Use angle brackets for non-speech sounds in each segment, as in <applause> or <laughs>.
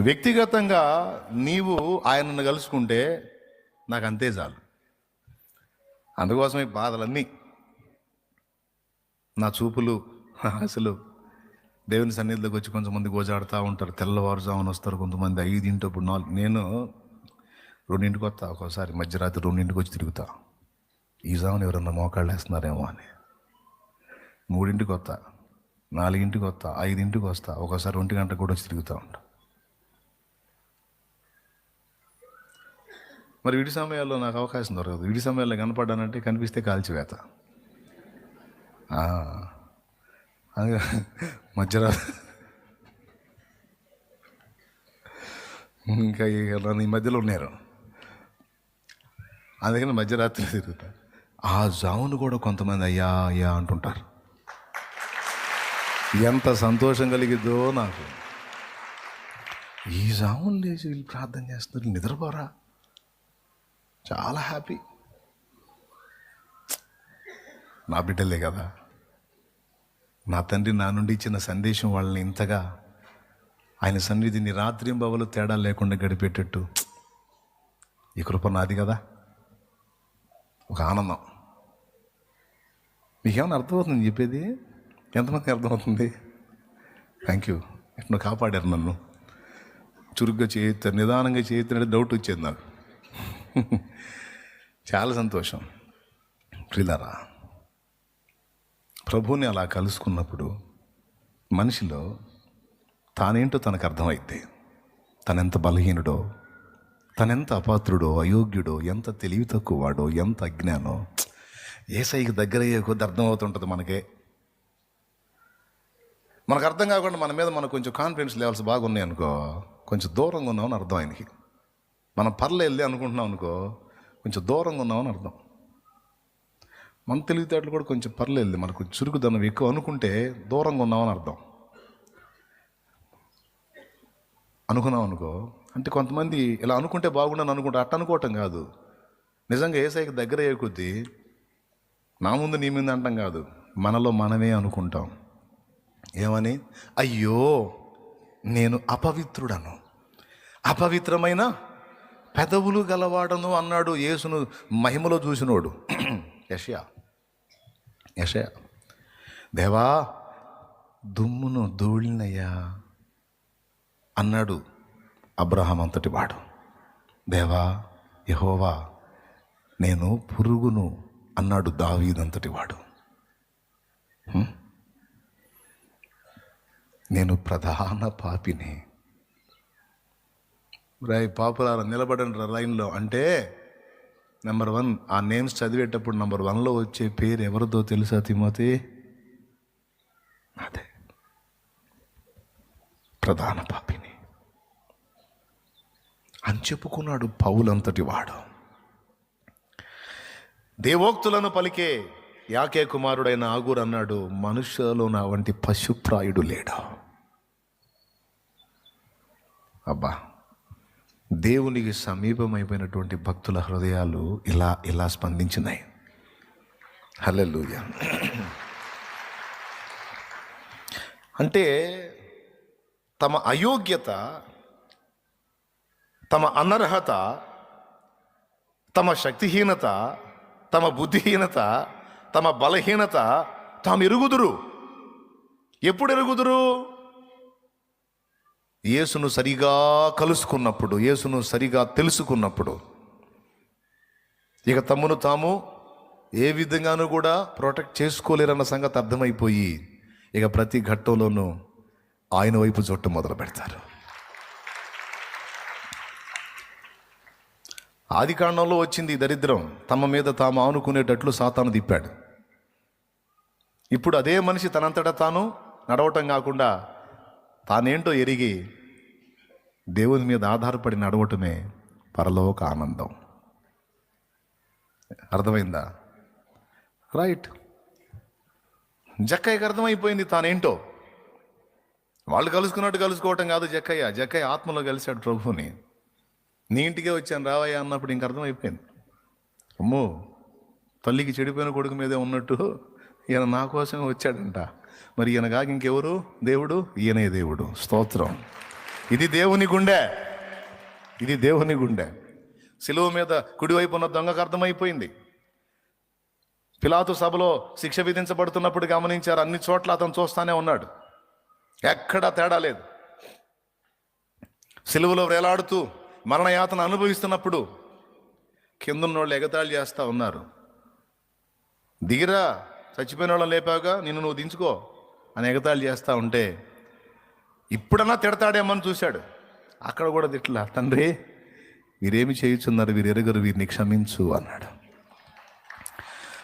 వ్యక్తిగతంగా నీవు ఆయనను కలుసుకుంటే నాకు అంతే చాలు. అందుకోసం ఈ బాధలన్నీ. నా చూపులు అసలు. దేవుని సన్నిధిలోకి వచ్చి కొంతమంది గోజాడుతూ ఉంటారు తెల్లవారుజామున వస్తారు కొంతమంది ఐదింటప్పుడు నాలుగు. నేను రెండింటికి వస్తా ఒక్కోసారి మధ్యరాత్రి రెండింటికి వచ్చి తిరుగుతా. ఈ జామున ఎవరన్నా మోకాళ్ళు వేస్తున్నారేమో అని. మూడింటికి వస్తా నాలుగింటికి వస్తా ఐదింటికి వస్తా ఒకసారి ఒంటి గంటకు కూడా వచ్చి తిరుగుతూ ఉంటా. మరి విడి సమయాల్లో నాకు అవకాశం దొరకదు. విడి సమయాల్లో కనపడ్డానంటే కనిపిస్తే కాల్చివేత. ఆ, మధ్యరాత్రి ఇంకా నన్ను ఈ మధ్యలో ఉన్నారు. అందుకని మధ్యరాత్రి తిరుగుతా. ఆ జామును కూడా కొంతమంది అయ్యా అయ్యా అంటుంటారు. ఎంత సంతోషం కలిగిద్దో నాకు. ఈ జాములు లేచి వీళ్ళు ప్రార్థన చేస్తున్నారు. నిద్రపోరా. చాలా హ్యాపీ. నా బిడ్డలే కదా. నా తండ్రి నా నుండి ఇచ్చిన సందేశం వాళ్ళని ఇంతగా ఆయన సన్నిధిని రాత్రింబవలు తేడా లేకుండా గడిపేటట్టు ఈ కృప నాది కదా. ఒక ఆనందం. మీకేమైనా అర్థమవుతుంది చెప్పేది? ఎంతమందికి అర్థమవుతుంది? థ్యాంక్ యూ నువ్వు కాపాడారు నన్ను. చురుగ్గా చేయొచ్చు నిదానంగా చేయొచ్చు డౌట్ వచ్చేది నాకు. <laughs> చాలా సంతోషం. ప్రిలరా ప్రభువుని అలా కలుసుకున్నప్పుడు మనిషిలో తానేంటో తనకు అర్థమైద్ది తనెంత బలహీనుడో తనెంత అపాత్రుడో అయోగ్యుడో ఎంత తెలివి తక్కువవాడో ఎంత అజ్ఞానో ఏసైకి దగ్గర అయ్యే కొద్ది అర్థమవుతుంటుంది మనకే. మనకు అర్థం కాకుండా మన మీద మనకు కొంచెం కాన్ఫిడెన్స్ లెవెల్స్ బాగున్నాయి అనుకో కొంచెం దూరంగా ఉన్నామని అర్థం ఆయనకి మనం పర్లేదు అనుకుంటున్నాం అనుకో కొంచెం దూరంగా ఉన్నామని అర్థం. మన తెలివితేటలు కూడా కొంచెం పర్లేదు మనకు చురుకుదనం ఎక్కువ అనుకుంటే దూరంగా ఉన్నామని అర్థం. అనుకున్నాం అనుకో అంటే కొంతమంది ఇలా అనుకుంటే బాగుండని అనుకుంటే అట్ట అనుకోవటం కాదు. నిజంగా ఏసైకి దగ్గర అయ్యే కొద్దీ నా ముందు నీ ముందు అంటాం కాదు మనలో మనమే అనుకుంటాం. ఏమని? అయ్యో నేను అపవిత్రుడను. అపవిత్రమైన పెదవులు గలవాడను అన్నాడు యేసును మహిమలో చూసినోడు. యషయా. యషయా. దేవా దుమ్మును ధూళినయ్యా అన్నాడు అబ్రహాం అంతటి వాడు. దేవా యహోవా నేను పురుగును అన్నాడు దావీదంతటి వాడు. నేను ప్రధాన పాపిని. రాయ్ పాపులార నిలబడండి లైన్లో. అంటే నెంబర్ వన్ ఆ నేమ్స్ చదివేటప్పుడు నెంబర్ వన్లో వచ్చే పేరు ఎవరిదో తెలుసా తిమోతి? అదే. ప్రధాన పాపిని. అని చెప్పుకున్నాడు పౌలంతటి వాడు. దేవోక్తులను పలికే యాకే కుమారుడైన ఆగూర్ అన్నాడు మనుషులలో నా వంటి పశుప్రాయుడు లేడు? అబ్బా. దేవునికి సమీపమైపోయినటువంటి భక్తుల హృదయాలు ఇలా ఇలా స్పందించినాయి. హలెలుయ అంటే తమ అయోగ్యత తమ అనర్హత తమ శక్తిహీనత తమ బుద్ధిహీనత తమ బలహీనత తాము ఎరుగుదురు ఎప్పుడు ఎరుగుదురు యేసును సరిగా కలుసుకున్నప్పుడు యేసును సరిగా తెలుసుకున్నప్పుడు ఇక తమ్మును తాము ఏ విధంగానూ కూడా ప్రొటెక్ట్ చేసుకోలేరన్న సంగతి అర్థమైపోయి ఇక ప్రతి ఘట్టంలోనూ ఆయన వైపు చుట్టం మొదలు పెడతారు. ఆది కాండంలో వచ్చింది దరిద్రం. తమ మీద తాము ఆనుకునేటట్లు సాతాను తిప్పాడు. ఇప్పుడు అదే మనిషి తనంతటా తాను నడవటం కాకుండా తానేంటో ఎరిగి దేవుని మీద ఆధారపడి నడవటమే పరలోక ఆనందం. అర్థమైందా? రైట్. జక్కయ్యకి అర్థమైపోయింది తానేంటో? వాళ్ళు కలుసుకున్నట్టు కలుసుకోవటం కాదు జక్కయ్య. జక్కయ్య ఆత్మలో కలిశాడు ప్రభువుని. నీ ఇంటికే వచ్చాను రావయ్య అన్నప్పుడు ఇంక అర్థమైపోయింది. అమ్మో తల్లికి చెడిపోయిన కొడుకు మీదే ఉన్నట్టు ఈయన నా కోసం వచ్చాడంట. మరి ఈయన కాక ఇంకెవరు? దేవుడు? ఈయనే దేవుడు. స్తోత్రం. ఇది దేవుని గుండె. ఇది దేవుని గుండె. సిలువ మీద కుడివైపు ఉన్న దొంగకు అర్థమైపోయింది. పిలాతు సభలో శిక్ష విధించబడుతున్నప్పుడు గమనించారు అన్ని చోట్ల అతను చూస్తానే ఉన్నాడు. ఎక్కడా తేడా లేదు. సిలువలో వేలాడుతూ మరణయాతన అనుభవిస్తున్నప్పుడు కిందన్నోళ్ళు ఎగతాళి చేస్తూ ఉన్నారు. దిగిరా చచ్చిపోయిన వాళ్ళని లేపాక నిన్ను నువ్వు దించుకో అని ఎగతాళి చేస్తూ ఉంటే ఇప్పుడన్నా తిడతాడేమని చూశాడు. అక్కడ కూడా తిట్లా తండ్రి వీరేమి చేయుచున్నారు? వీరు ఎరుగరు వీరిని క్షమించు అన్నాడు.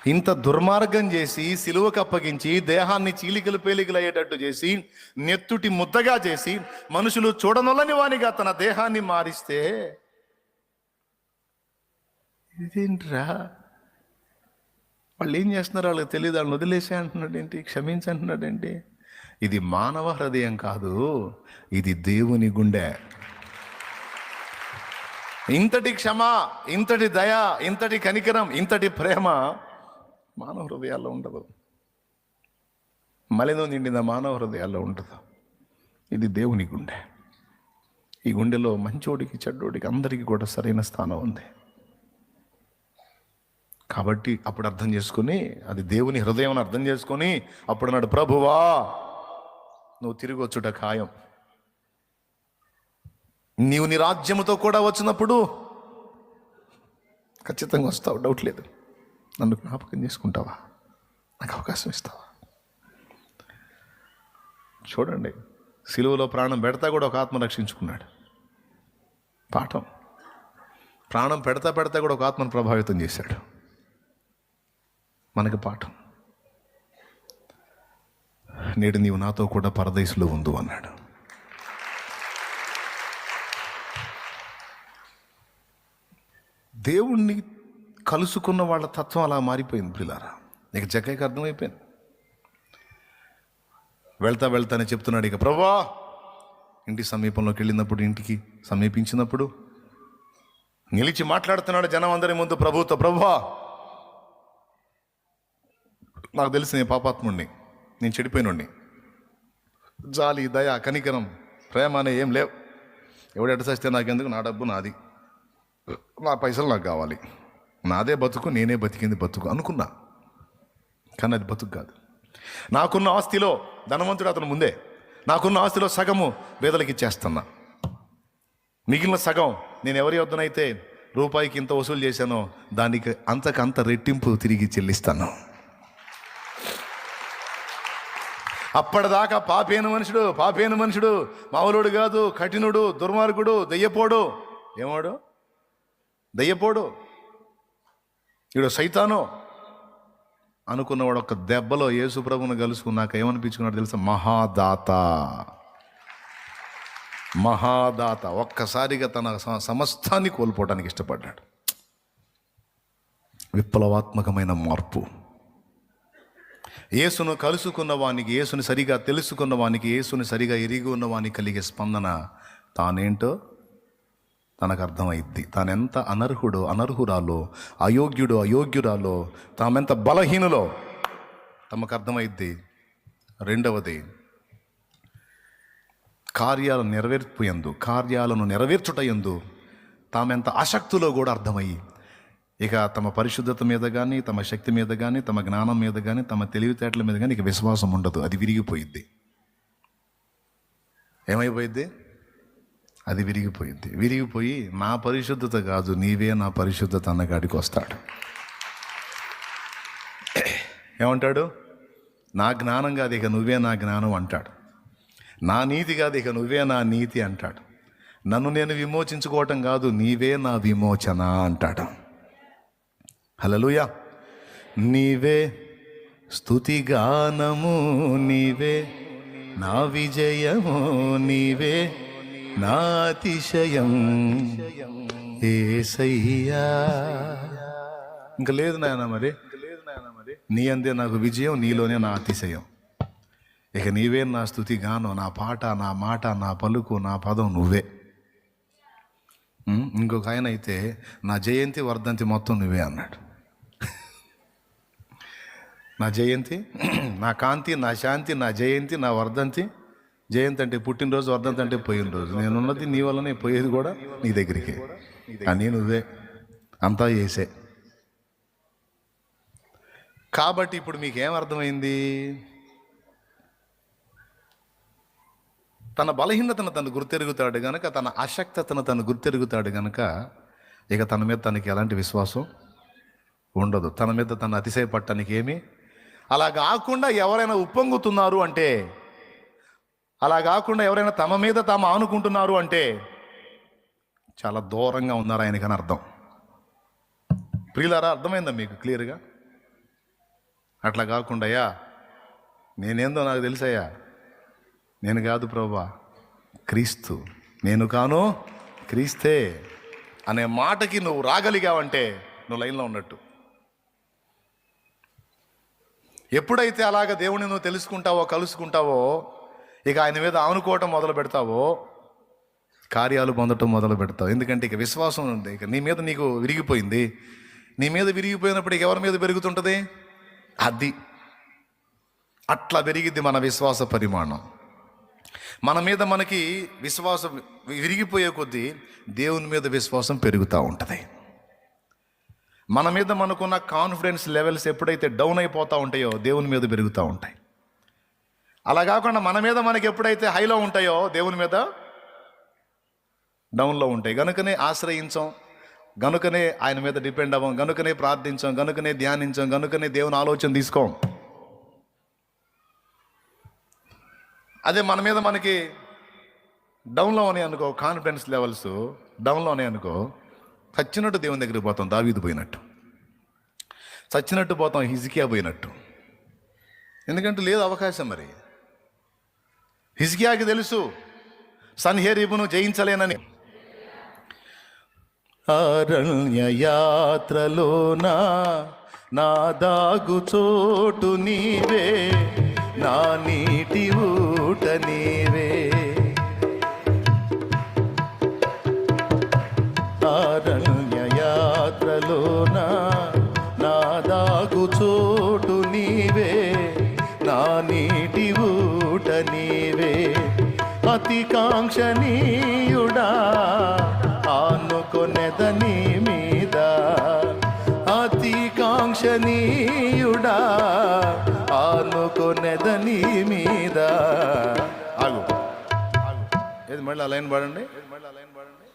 ఇంత దుర్మార్గం చేసి సిలువకు అప్పగించి దేహాన్ని చీలికలు పేలికలు అయ్యేటట్టు చేసి నెత్తుటి ముద్దగా చేసి మనుషులు చూడనొల్లని వానిగా తన దేహాన్ని మారిస్తే ఇదేంట్రా? వాళ్ళు ఏం చేస్తున్నారు? వాళ్ళకి తెలియదు వాళ్ళని వదిలేసే అంటున్నాడు ఏంటి క్షమించి అంటున్నాడు ఏంటి ఇది మానవ హృదయం కాదు ఇది దేవుని గుండె. ఇంతటి క్షమ ఇంతటి దయ ఇంతటి కనికరం ఇంతటి ప్రేమ మానవ హృదయాల్లో ఉండదు. మలిదో నిండిన మానవ హృదయాల్లో ఉండదు. ఇది దేవుని గుండె. ఈ గుండెలో మంచోడికి చెడ్డోడికి అందరికీ కూడా సరైన స్థానం ఉంది. కాబట్టి అప్పుడు అర్థం చేసుకొని అది దేవుని హృదయం అని అర్థం చేసుకొని అప్పుడు అన్నాడు ప్రభువా నువ్వు తిరిగి వచ్చుట ఖాయం. నీవు నీ రాజ్యముతో కూడా వచ్చినప్పుడు ఖచ్చితంగా వస్తావు డౌట్ లేదు. నన్ను జ్ఞాపకం చేసుకుంటావా? నాకు అవకాశం ఇస్తావా? చూడండి సిలువలో ప్రాణం పెడతా కూడా ఒక ఆత్మ రక్షించుకున్నాడు. పాఠం. ప్రాణం పెడతా పెడతా కూడా ఒక ఆత్మను ప్రభావితం చేశాడు. మనకి పాఠం. నేడు నీవు నాతో కూడా పరదేశంలో ఉండు అన్నాడు. దేవుణ్ణి కలుసుకున్న వాళ్ళ తత్వం అలా మారిపోయింది పిల్లారా నీకు జగ్గకి అర్థమైపోయింది. వెళ్తా వెళ్తానే చెప్తున్నాడు ఇక ప్రభా. ఇంటి సమీపంలోకి వెళ్ళినప్పుడు ఇంటికి సమీపించినప్పుడు నిలిచి మాట్లాడుతున్నాడు జనం అందరి ముందు ప్రభుత్వ ప్రభా నాకు తెలిసి నేను పాపాత్ముడిని నేను చెడిపోయినండి జాలి దయ కనికరం ప్రేమ అనే ఏం లేవు. ఎవడు ఎట చస్తే నాకెందుకు? నా డబ్బు నాది. నా పైసలు నాకు కావాలి. నాదే బతుకు నేనే బతికింది బతుకు అనుకున్నా. కానీ అది బతుకు కాదు. నాకున్న ఆస్తిలో ధనవంతుడు అతను ముందే. నాకున్న ఆస్తిలో సగము పేదలకు ఇచ్చేస్తున్నా. మిగిలిన సగం నేను ఎవరి వద్దనైతే రూపాయికి ఇంత వసూలు చేశానో దానికి అంతకంత రెట్టింపు తిరిగి చెల్లిస్తాను. అప్పటిదాకా పాపేను మనుషుడు పాపేను మనుషుడు. మామూలుడు కాదు కఠినుడు దుర్మార్గుడు దయ్యపోడు. ఏమోడు? దయ్యపోడు. ఈడు సైతాను. అనుకున్నవాడు ఒక దెబ్బలో యేసుప్రభుని కలుసుకున్నాక ఏమనిపించుకున్నాడు తెలుసా? మహాదాత. మహాదాత. ఒక్కసారిగా తన స- సమస్తాన్ని కోల్పోవడానికి ఇష్టపడ్డాడు. విప్లవాత్మకమైన మార్పు. యేసును కలుసుకున్న వానికి యేసుని సరిగా తెలుసుకున్న వానికి యేసుని సరిగా ఎరిగి ఉన్న వానికి కలిగే స్పందన తానేంటో తనకు అర్థమైద్ది. తానెంత అనర్హుడో అనర్హురాలో అయోగ్యుడో అయోగ్యురాలో తామెంత బలహీనులో తమకు అర్థమైద్ది. రెండవది కార్యాలను నెరవేర్పు ఎందు కార్యాలను నెరవేర్చుట ఎందు తామెంత ఆసక్తిలో కూడా అర్థమయ్యి ఇక తమ పరిశుద్ధత మీద కానీ తమ శక్తి మీద కానీ తమ జ్ఞానం మీద కానీ తమ తెలివితేటల మీద కానీ ఇక విశ్వాసం ఉండదు. అది విరిగిపోయిద్ది. ఏమైపోయిద్ది? అది విరిగిపోయింది విరిగిపోయి నా పరిశుద్ధత కాదు నీవే నా పరిశుద్ధత అన్నగాడికి వస్తాడు. ఏమంటాడు? నా జ్ఞానం కాదు ఇక నువ్వే నా జ్ఞానం అంటాడు. నా నీతి కాదు ఇక నువ్వే నా నీతి అంటాడు. నన్ను నేను విమోచించుకోవటం కాదు నీవే నా విమోచన అంటాడు. హలలుయా నీవే స్తుతిగానము నీవే నా విజయము నీవే నా అతిశయం. ఏసయ్యా. ఇంకా లేదు నాయన మరి. నీ అందే నాకు విజయం నీలోనే నా అతిశయం. ఇక నీవే నా స్థుతి గానం నా పాట నా మాట నా పలుకు నా పదం నువ్వే. ఇంకొక ఆయన అయితే నా జయంతి వర్ధంతి మొత్తం నువ్వే అన్నాడు. నా జయంతి నా కాంతి నా శాంతి నా జయంతి నా వర్ధంతి. జయంతి అంటే పుట్టినరోజు వర్ధంతి అంటే పోయిన రోజు నేనున్నది నీ వల్లనే పోయేది కూడా నీ దగ్గరికి. కానీ నువ్వే అంతా చేసే. కాబట్టి ఇప్పుడు మీకు అర్థమైంది? తన బలహీనతను తను గుర్తెరుగుతాడు గనక తన అశక్తతను తను గుర్తెరుగుతాడు గనక ఇక తన మీద తనకి ఎలాంటి విశ్వాసం ఉండదు. తన మీద తను అతిశయపడటానికి ఏమి అలా కాకుండా ఎవరైనా ఉప్పొంగుతున్నారు అంటే అలా కాకుండా ఎవరైనా తమ మీద తాము ఆనుకుంటున్నారు అంటే చాలా దూరంగా ఉన్నారు ఆయనకని అర్థం. ప్రియులారా అర్థమైందా మీకు క్లియర్గా? అట్లా కాకుండా నేనేందో నాకు తెలుసయ్యా నేను కాదు ప్రభా క్రీస్తు. నేను కాను క్రీస్తే అనే మాటకి నువ్వు రాగలిగావంటే నువ్వు లైన్లో ఉన్నట్టు. ఎప్పుడైతే అలాగ దేవుని నువ్వు తెలుసుకుంటావో కలుసుకుంటావో ఇక ఆయన మీద ఆనుకోవటం మొదలు పెడతావో కార్యాలు పొందటం మొదలు పెడతావు. ఎందుకంటే ఇక విశ్వాసం ఉంది. ఇక నీ మీద నీకు విరిగిపోయింది. నీ మీద విరిగిపోయినప్పుడు ఇక ఎవరి మీద పెరుగుతుంటుంది అది. అట్లా పెరిగిద్ది మన విశ్వాస పరిమాణం. మన మీద మనకి విశ్వాసం విరిగిపోయే కొద్దీ దేవుని మీద విశ్వాసం పెరుగుతూ ఉంటుంది. మన మీద మనకున్న కాన్ఫిడెన్స్ లెవెల్స్ ఎప్పుడైతే డౌన్ అయిపోతూ ఉంటాయో దేవుని మీద పెరుగుతూ ఉంటాయి. అలా కాకుండా మన మీద మనకి ఎప్పుడైతే హైలో ఉంటాయో దేవుని మీద డౌన్లో ఉంటాయి. గనుకనే ఆశ్రయించాం గనుకనే ఆయన మీద డిపెండ్ అవ్వం గనుకనే ప్రార్థించాం గనుకనే ధ్యానించాం గనుకనే దేవుని ఆలోచన తీసుకోం. అదే మన మీద మనకి డౌన్లో ఉన్నాయి అనుకో కాన్ఫిడెన్స్ లెవెల్స్ డౌన్లో ఉన్నాయి అనుకో చచ్చినట్టు దేవుని దగ్గరికి పోతాం. దావీదు పోయినట్టు. చచ్చినట్టు పోతాం. హిజికియా పోయినట్టు. ఎందుకంటే లేదు అవకాశం మరి. హిజికియాకి తెలుసు సన్హేరీబును జయించలేనని. అరణ్య యాత్రలోనా నా దాగు చోటు నీవే నా నీటి నీటి ఊట నీవే. అతి కాంక్షణీయుడా ఆనుకొనెదని మీద. అతి కాంక్షణీయుడా ఆనుకొనెదని మీద. ఆగు. ఏది మళ్ళీ లైన్ పాడండి మళ్ళీ లైన్ పాడండి?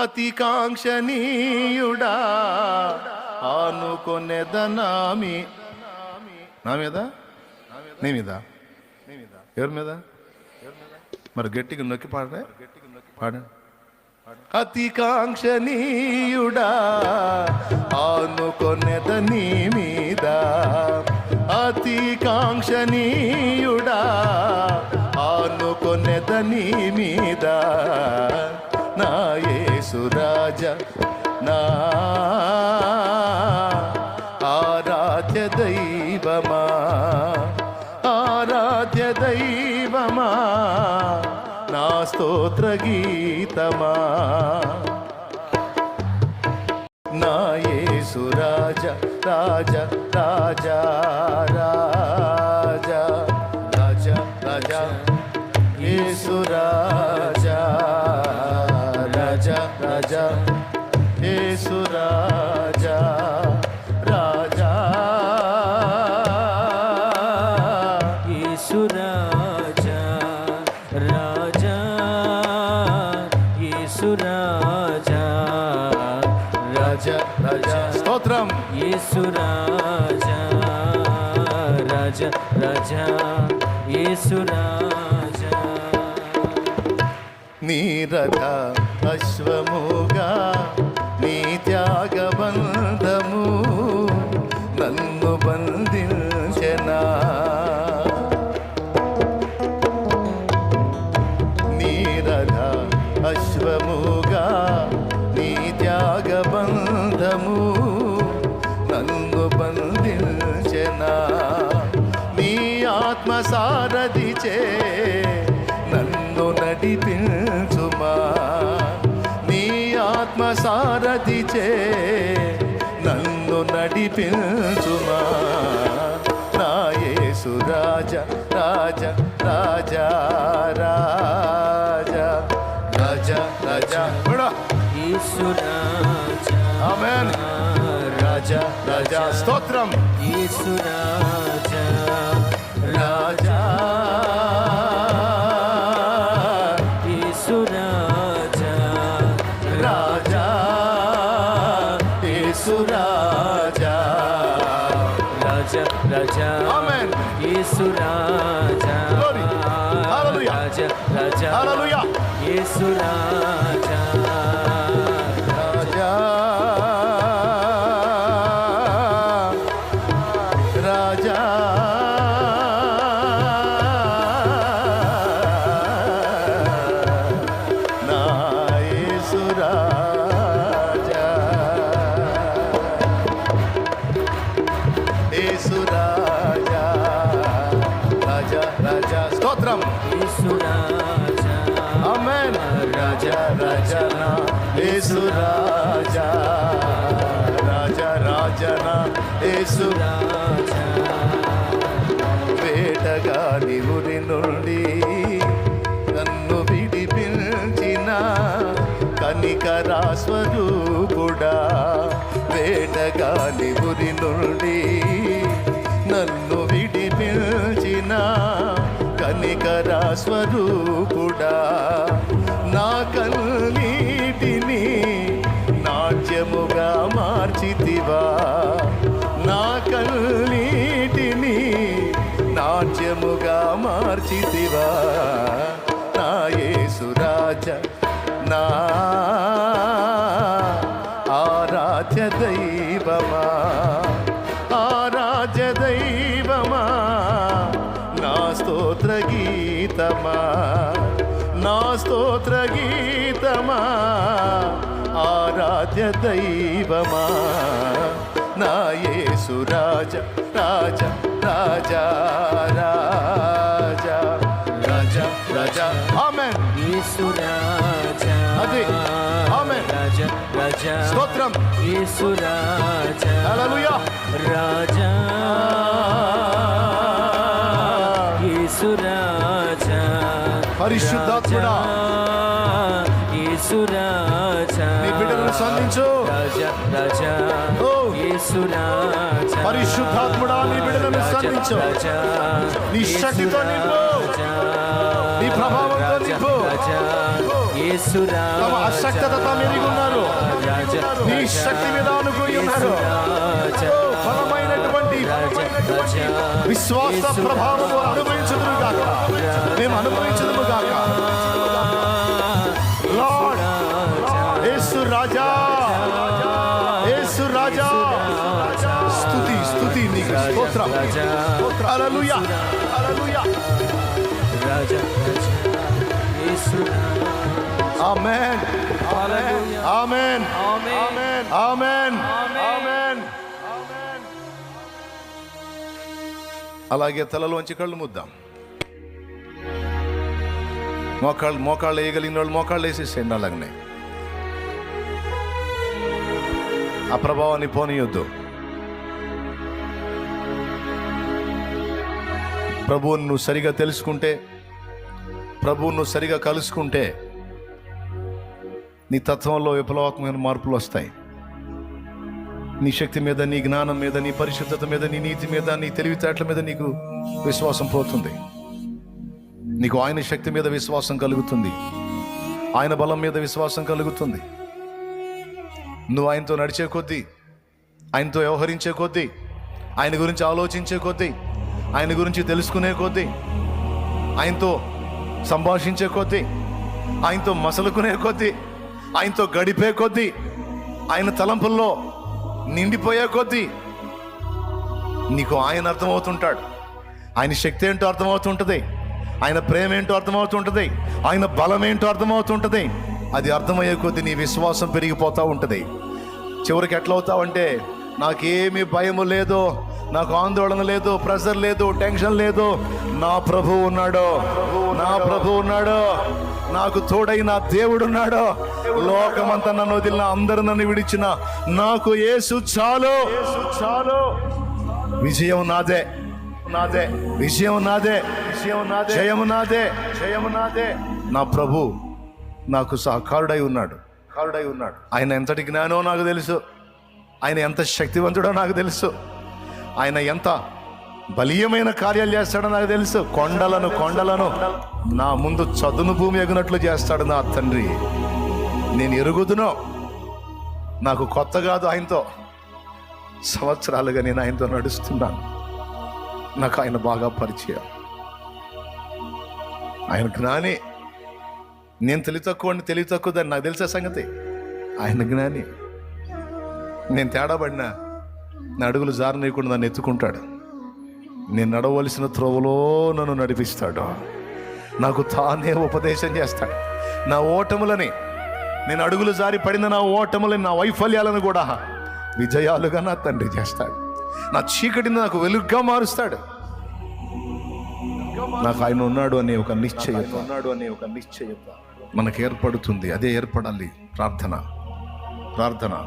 అతి కాంక్షణీయుడా ఆనుకొనెదనామి నా మీద నీ మీద? ఎవరి మీద? మరి గట్టిగా నొక్కి పాడరే? పాడండి అతి కాంక్షణీయుడా ఆనుకొనెత నీ మీద. అతి కాంక్షణీయుడా ఆనుకొనెత నీ మీద. స్తోత్ర గీతమా నా యేసు రాజ రాజ రాజా. రాజా యేసురాజా నీరథ అశ్వము ఆత్మ సారథిచే నన్ను నడిపించుమా. నీ ఆత్మ సారథిచే నన్ను నడిపించుమా. నా యేసు రాజ రాజ రాజ రాజా రాజా రాజా. యేసు రాజా ఆమేన్. రాజా. రాజా. స్తోత్రం. యేసు రాజా రాజా. యేసు రాజా. రాజా. యేసు రాజా. రాజా ఆమేన్. యేసు రాజా. రాజా రాజా. రాజా రాజా రాజా యేసు రాజా. వేటగాని ఉరి నుండి నన్ను విడిపించిన కనికరా స్వరూపుడా వేటగాని ఉరి నుండి నన్ను విడిపించిన కనికరా స్వరూపుడా నా కన్నీటిని దైవమా ఆరాధ్య దైవమా నా స్తోత్ర గీతమా? నా స్తోత్ర గీతమా? ఆరాధ్య దైవమా నా యేసు రాజ రాజ రాజా రాజా. స్తోత్రం. యేసు రాజా హల్లెలూయా. రాజా. యేసు రాజా పరిశుద్ధాత్ముడా. రాజా, యేసు రాజా నీ బిడ్డలను సంధించు. రాజా రాజా. ఓ. యేసు రాజా పరిశుద్ధాత్ముడా, నీ బిడ్డలను సంధించు. రాజా, నీ శక్తితో నింపు. నీ ప్రభావంతో నింపు. రాజా, యేసు తమ రాజా, అశక్తత మెరిగి ఉన్నారు నీ రాజా, శక్తి మీద అనుకుని ఉన్నారు బలమైనటువంటి రాజా, విశ్వాస యేసు ప్రభావము అనుభవించదురు గాక. మేము అనుభవించదుము గాక. లార్డ్ యేసు రాజా యేసు రాజా. స్తుతి స్తుతి నీకు స్తోత్రం. హల్లెలూయా. హల్లెలూయా. రాజా రాజా యేసు ఆమేన్ ఆమేన్ ఆమేన్ ఆమేన్ ఆమేన్ అలాగే తలలోంచి కళ్ళు ముద్దాం. మోకాళ్ళు మోకాళ్ళు వేయగలిగిన వాళ్ళు మోకాళ్ళు వేసేసేయండి అలాగనే. ఆ ప్రభావాన్ని పోనీయొద్దు. ప్రభువును నువ్వు సరిగా తెలుసుకుంటే ప్రభువును సరిగా కలుసుకుంటే నీ తత్వంలో విప్లవాత్మకమైన మార్పులు వస్తాయి. నీ శక్తి మీద నీ జ్ఞానం మీద నీ పరిశుద్ధత మీద నీ నీతి మీద నీ తెలివితేటల మీద నీకు విశ్వాసం పోతుంది. నీకు ఆయన శక్తి మీద విశ్వాసం కలుగుతుంది. ఆయన బలం మీద విశ్వాసం కలుగుతుంది. నువ్వు ఆయనతో నడిచే కొద్దీ ఆయనతో వ్యవహరించే కొద్దీ ఆయన గురించి ఆలోచించే కొద్దీ ఆయన గురించి తెలుసుకునే కొద్దీ ఆయనతో సంభాషించే కొద్దీ ఆయనతో మసలుకునే కొద్దీ ఆయనతో గడిపే కొద్దీ ఆయన తలంపుల్లో నిండిపోయే కొద్దీ నీకు ఆయన అర్థమవుతుంటాడు. ఆయన శక్తి ఏంటో అర్థమవుతుంటుంది. ఆయన ప్రేమ ఏంటో అర్థమవుతుంటుంది. ఆయన బలం ఏంటో అర్థమవుతుంటుంది. అది అర్థమయ్యే కొద్దీ నీ విశ్వాసం పెరిగిపోతూ ఉంటుంది. చివరికి ఎట్లా అవుతావంటే నాకేమీ భయము లేదు నాకు ఆందోళన లేదు ప్రెషర్ లేదు టెన్షన్ లేదు నా ప్రభు ఉన్నాడు. నా ప్రభు ఉన్నాడు. నాకు తోడై నా దేవుడు ఉన్నాడు లోకమంతా నన్ను వదిలిన అందరు నన్ను విడిచిన. నాకు యేసు చాలు. చాలు. విజయం నాదే. నాదే. విజయం నాదే. జయము నాదే. జయము నాదే. నా ప్రభు నాకు సహకారుడై ఉన్నాడు. కారుడై ఉన్నాడు. ఆయన ఎంతటి జ్ఞానో నాకు తెలుసు. ఆయన ఎంత శక్తివంతుడో నాకు తెలుసు. ఆయన ఎంత బలీయమైన కార్యాలు చేస్తాడో నాకు తెలుసు. కొండలను కొండలను. నా ముందు చదును భూమి ఎగినట్లు చేస్తాడు నా తండ్రి. నేను ఎరుగుదును. నాకు కొత్త కాదు ఆయనతో. సంవత్సరాలుగా నేను ఆయనతో నడుస్తున్నాను. నాకు ఆయన బాగా పరిచయం. ఆయన జ్ఞాని నేను తెలివి తక్కువ తెలివి తక్కువదని నాకు తెలిసే సంగతి. ఆయన జ్ఞాని నేను తేడా పడినా నా అడుగులు జారనీయకుండా నన్ను ఎత్తుకుంటాడు. నేను నడవలసిన త్రోవలో నన్ను నడిపిస్తాడు. నాకు తానే ఉపదేశం చేస్తాడు. నా ఓటములని నేను అడుగులు జారి పడిన నా ఓటములని నా వైఫల్యాలను కూడా విజయాలుగా నా తండ్రి చేస్తాడు. నా చీకటిని నాకు వెలుగుగా మారుస్తాడు. నాకు ఆయన ఉన్నాడు అనే ఒక నిశ్చయత ఉన్నాడు అనే ఒక నిశ్చయత. మనకు ఏర్పడుతుంది. అదే ఏర్పడాలి. ప్రార్థన. ప్రార్థన.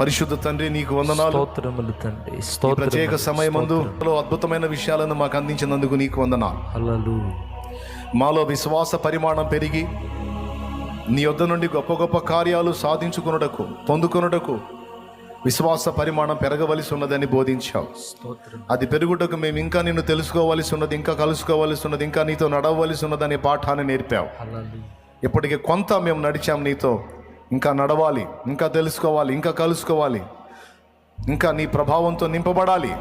పరిశుద్ధ తండ్రి నీకు వందనాలు. స్తోత్రములు తండ్రి ఈ స్తోత్రములు ప్రత్యేక సమయమందు అద్భుతమైన విషయాలను మాకు అందించినందుకు నీకు వందనాలు. మాలో విశ్వాస పరిమాణం పెరిగి నీ యొద్ద నుండి గొప్ప గొప్ప కార్యాలు సాధించుకొనుటకు పొందుకొనుటకు విశ్వాస పరిమాణం పెరగవలసి ఉన్నదని బోధించావు. స్తోత్రం అది పెరుగుటకు మేము ఇంకా నిన్ను తెలుసుకోవలసి ఉన్నది ఇంకా కలుసుకోవలసి ఉన్నది ఇంకా నీతో నడవలసి ఉన్నదనే పాఠాన్ని నేర్పావు. ఇప్పటికి కొంత మేము నడిచాం నీతో. ఇంకా నడవాలి ఇంకా తెలుసుకోవాలి ఇంకా కలుసుకోవాలి ఇంకా నీ ప్రభావంతో నింపబడాలి.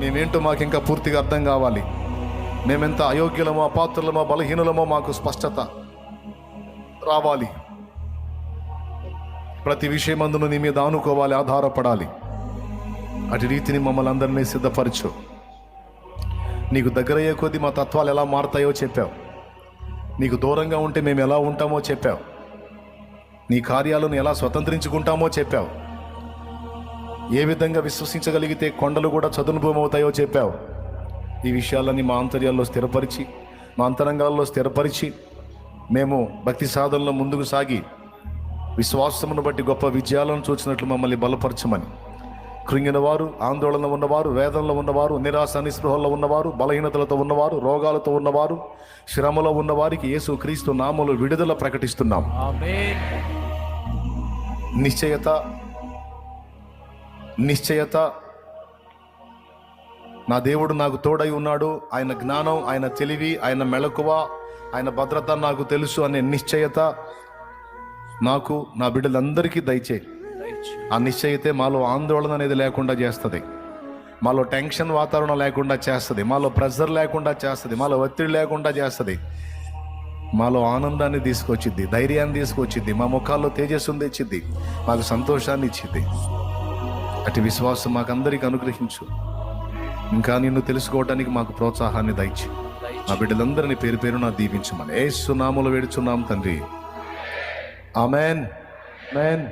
మేమేంటో మాకు ఇంకా పూర్తిగా అర్థం కావాలి. మేమెంత అయోగ్యులమో అపాత్రులమో బలహీనులమో మాకు స్పష్టత రావాలి. ప్రతి విషయమందును నీ మీద ఆనుకోవాలి ఆధారపడాలి. అటు రీతిని మమ్మల్ని అందరినీ సిద్ధపరచు. నీకు దగ్గరయ్యే కొద్దీ మా తత్వాలు ఎలా మారతాయో చెప్పావు. నీకు దూరంగా ఉంటే మేము ఎలా ఉంటామో చెప్పావు. నీ కార్యాలను ఎలా స్వతంత్రించుకుంటామో చెప్పావు. ఏ విధంగా విశ్వసించగలిగితే కొండలు కూడా చదునుభూమవుతాయో చెప్పావు. ఈ విషయాలన్నీ మా ఆంతర్యాల్లో స్థిరపరిచి మా అంతరంగాల్లో స్థిరపరిచి మేము భక్తి సాధనలో ముందుకు సాగి విశ్వాసమును బట్టి గొప్ప విజయాలను చూసినట్లు మమ్మల్ని బలపరచమని. కృంగిన వారు ఆందోళన ఉన్నవారు వేదనలో ఉన్నవారు నిరాశ నిస్పృహల్లో ఉన్నవారు బలహీనతలతో ఉన్నవారు రోగాలతో ఉన్నవారు శ్రమలో ఉన్నవారికి యేసు క్రీస్తు నామములు విడుదల ప్రకటిస్తున్నాం. నిశ్చయత నిశ్చయత నా దేవుడు నాకు తోడై ఉన్నాడు. ఆయన జ్ఞానం ఆయన తెలివి ఆయన మెళకువ ఆయన భద్రత నాకు తెలుసు అనే నిశ్చయత నాకు నా బిడ్డలందరికీ దయచేయి ఆ నిశ్చయితే మాలో ఆందోళన అనేది లేకుండా చేస్తుంది. మాలో టెన్షన్ వాతావరణం లేకుండా చేస్తుంది. మాలో ప్రెషర్ లేకుండా చేస్తుంది. మాలో ఒత్తిడి లేకుండా చేస్తుంది. మాలో ఆనందాన్ని తీసుకొచ్చిద్ది ధైర్యాన్ని తీసుకొచ్చిద్ది మా ముఖాల్లో తేజస్సును తెచ్చిద్ది మాకు సంతోషాన్ని ఇచ్చిద్ది. అటు విశ్వాసం మాకందరికి అనుగ్రహించు. ఇంకా నిన్ను తెలుసుకోవడానికి మాకు ప్రోత్సాహాన్ని దయచి. మా బిడ్డలందరినీ పేరు పేరు నా దీవించమని ఏ సునాములు వేడుచున్నాం తండ్రి. ఆమెన్. మేన్